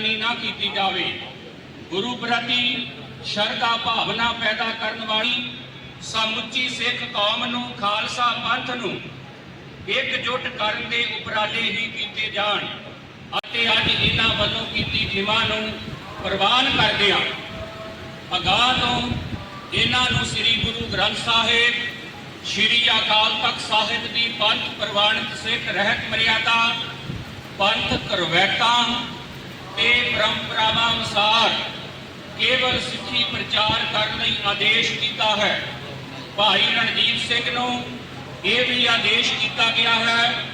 ਬੇਈਮਾਨੀ ਨਾ ਕੀਤੀ ਜਾਵੇ। ਗੁਰੂ ਪ੍ਰਤੀ ਸ਼ਰਧਾ ਭਾਵਨਾ ਪੈਦਾ ਕਰਨ ਵਾਲੀ ਸਮੁੱਚੀ ਸਿੱਖ ਕੌਮ ਨੂੰ, ਖਾਲਸਾ ਪੰਥ ਨੂੰ ਇਕਜੁੱਟ ਕਰਨ ਦੇ ਉਪਰਾਲੇ ਹੀ ਕੀਤੇ ਜਾਣ ਅਤੇ ਅੱਜ ਇਹਨਾਂ ਵੱਲੋਂ ਕੀਤੀ ਖਿਮਾ ਨੂੰ ਪ੍ਰਵਾਨ ਕਰਦਿਆਂ ਅਗਾਹ ਤੋਂ ਇਹਨਾਂ ਨੂੰ ਸ੍ਰੀ ਗੁਰੂ ਗ੍ਰੰਥ ਸਾਹਿਬ, ਸ੍ਰੀ ਅਕਾਲ ਤਖਤ ਸਾਹਿਬ ਦੀ ਪੰਥ ਪ੍ਰਵਾਨਿਤ ਸਿੱਖ ਰਹਿਤ ਮਰਿਆਦਾ, ਪੰਥ ਰਵੈਤਾਂ ਤੇ ਪਰੰਪਰਾਵਾਂ ਅਨੁਸਾਰ ਕੇਵਲ ਸਿੱਖੀ ਪ੍ਰਚਾਰ ਕਰਨ ਲਈ ਆਦੇਸ਼ ਕੀਤਾ ਹੈ। ਭਾਈ ਰਣਜੀਤ ਸਿੰਘ ਨੂੰ ਇਹ ਵੀ ਆਦੇਸ਼ ਕੀਤਾ ਗਿਆ ਹੈ,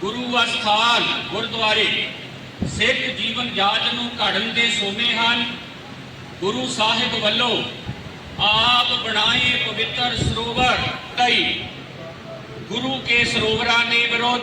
ਗੁਰੂ ਅਸਥਾਨ ਗੁਰਦੁਆਰੇ ਸਿੱਖ ਜੀਵਨ ਜਾਚ ਨੂੰ ਘੜਨ ਦੇ ਸੋਮੇ ਹਨ। ਗੁਰੂ ਸਾਹਿਬ ਵੱਲੋਂ ਆਪ ਬਣਾਏ ਪਵਿੱਤਰ ਸਰੋਵਰ ਕਈ ਗੁਰੂ ਕੇ ਸਰੋਵਰਾਂ ਦੇ ਵਿਰੁੱਧ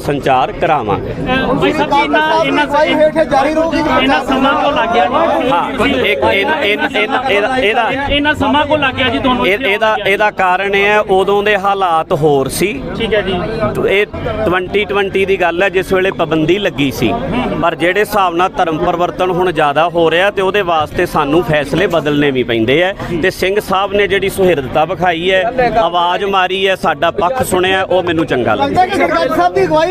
ਸੰਚਾਰ ਕਰਾਵਾਂਗੇ ਅਹ ਭਾਈ ਸਾਹਿਬ ਜੀ ਇਹਨਾਂ ਇਹਨਾਂ ਭਾਈ ਹੇਠ ਜਾਰੀ ਰਹੂਗੀ ਇਹਨਾਂ ਸਮਾਂ ਕੋ ਲੱਗ ਗਿਆ ਜੀ। ਹਾਂ ਇੱਕ ਇਹਨਾਂ ਇਹਨਾਂ ਇਹਨਾਂ- ਇਹਦਾ ਇਹਦਾ ਇਹਨਾਂ ਸਮਾਂ ਕੋ ਲੱਗ ਗਿਆ ਜੀ ਤੁਹਾਨੂੰ ਇਹ- ਇਹਦਾ ਇਹਦਾ ਕਾਰਨ ਇਹ ਹੈ ਉਦੋਂ ਦੇ ਹਾਲਾਤ ਹੋਰ ਸੀ। ਠੀਕ ਹੈ ਜੀ। ਇਹ 2020 ਦੀ ਗੱਲ ਹੈ ਜਿਸ ਵੇਲੇ ਪਾਬੰਦੀ ਲੱਗੀ ਸੀ। ਪਰ ਜਿਹੜੇ ਹਿਸਾਬ ਨਾਲ ਧਰਮ ਪਰਿਵਰਤਨ ਹੁਣ ਜ਼ਿਆਦਾ ਹੋ ਰਿਹਾ ਤੇ ਉਹਦੇ ਵਾਸਤੇ ਸਾਨੂੰ ਫੈਸਲੇ ਬਦਲਣੇ ਵੀ ਪੈਂਦੇ ਆ। ਤੇ ਸਿੰਘ ਸਾਹਿਬ ਨੇ ਜਿਹੜੀ ਸੁਹਿਰਦਤਾ ਵਿਖਾਈ ਹੈ ਆਵਾਜ਼ ਮਾਰੀ ਹੈ ਸਾਡਾ ਪੱਖ ਸੁਣਿਆ ਉਹ ਮੈਨੂੰ ਚੰਗਾ ਲੱਗਦਾ ਲੱਗਦਾ ਕਿ ਗ੍ਰੰਥ ਸਾਹਿਬ ਦੀ ਅਗਵਾਈ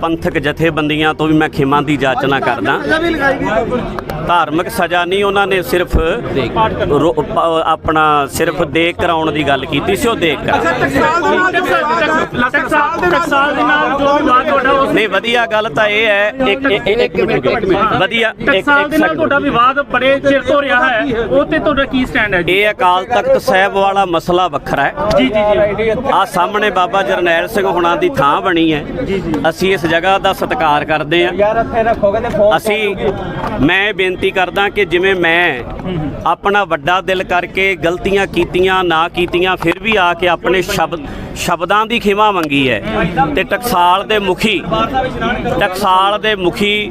ਪੰਥਕ ਜਥੇਬੰਦੀਆਂ ਤੋਂ ਵੀ ਮੈਂ ਖਿਮਾ ਦੀ ਜਾਚਨਾ ਕਰਦਾ। ਧਾਰਮਿਕ ਸਜ਼ਾ ਨਹੀਂ ਉਹਨਾਂ ਨੇ ਸਿਰਫ ਆਪਣਾ ਸਿਰਫ ਦੇਖ ਕਰਾਉਣ ਦੀ ਗੱਲ ਕੀਤੀ ਸੀ ਉਹ ਦੇਖ ਕਰਾ ਨਹੀਂ ਵਧੀਆ ਗੱਲ ਤਾਂ ਇਹ ਹੈ ਇੱਕ ਇੱਕ ਮਿੰਟ ਇੱਕ ਮਿੰਟ ਵਧੀਆ ਇੱਕ ਟਕਸਾਲ ਦੇ ਨਾਲ ਤੁਹਾਡਾ ਵਿਵਾਦ ਬੜੇ ਚਿਰ ਤੋਂ ਰਿਹਾ ਹੈ ਉਹ ਤੇ ਤੁਹਾਡਾ ਕੀ ਸਟੈਂਡ ਹੈ ਇਹ ਅਕਾਲ ਤਖਤ ਸਾਹਿਬ ਵਾਲਾ ਮਸਲਾ ਵੱਖਰਾ ਹੈ। ਜੀ ਜੀ ਜੀ। ਆ ਸਾਹਮਣੇ ਬਾਬਾ ਜਰਨੈਲ ਸਿੰਘ ਹੁਣਾਂ ਦੀ ਥਾਂ ਬਣੀ ਹੈ। ਅਸੀਂ ਇਸ ਜਗ੍ਹਾ ਦਾ ਸਤਿਕਾਰ ਕਰਦੇ ਹਾਂ ਯਾਰ ਇੱਥੇ ਰੱਖੋਗੇ ਤੇ ਫੋਨ ਅਸੀਂ ਮੈਂ ਬੇਨਤੀ ਕਰਦਾ ਕਿ ਜਿਵੇਂ ਮੈਂ ਆਪਣਾ ਵੱਡਾ ਦਿਲ ਕਰਕੇ ਗਲਤੀਆਂ ਕੀਤੀਆਂ ਨਾ ਕੀਤੀਆਂ ਫਿਰ ਵੀ ਆ ਕੇ ਆਪਣੇ ਸ਼ਬਦ ਸ਼ਬਦਾਂ ਦੀ ਖਿਮਾ ਮੰਗੀ ਹੈ। ਤੇ ਟਕਸਾਲ ਦੇ ਮੁਖੀ ਟਕਸਾਲ ਦੇ ਮੁਖੀ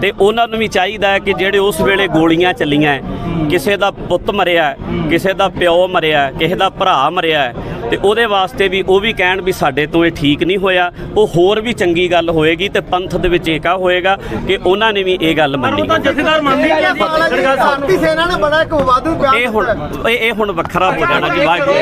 ਤੇ ਉਹਨਾਂ ਨੂੰ ਵੀ ਚਾਹੀਦਾ ਹੈ ਕਿ ਜਿਹੜੇ ਉਸ ਵੇਲੇ ਗੋਲੀਆਂ ਚੱਲੀਆਂ ਕਿਸੇ ਦਾ ਪੁੱਤ ਮਰਿਆ ਕਿਸੇ ਦਾ ਪਿਓ ਮਰਿਆ ਕਿਸੇ ਦਾ ਭਰਾ ਮਰਿਆ ਤੇ ਉਹਦੇ ਵਾਸਤੇ ਵੀ ਉਹ ਵੀ ਕਹਿਣ ਵੀ ਸਾਡੇ ਤੋਂ ਇਹ ਠੀਕ ਨਹੀਂ ਹੋਇਆ। ਉਹ ਹੋਰ ਵੀ ਚੰਗੀ ਗੱਲ ਹੋਏਗੀ ਤੇ ਪੰਥ ਦੇ ਵਿੱਚ ਏਕਾ ਹੋਏਗਾ ਕਿ ਉਹਨਾਂ ਨੇ ਵੀ ਇਹ ਗੱਲ ਮੰਨੀ ਇਹ ਹੁਣ ਇਹ ਇਹ ਹੁਣ ਵੱਖਰਾ ਹੋ ਜਾਣਾ ਜੀ ਵਾਹਿਗੁਰੂ।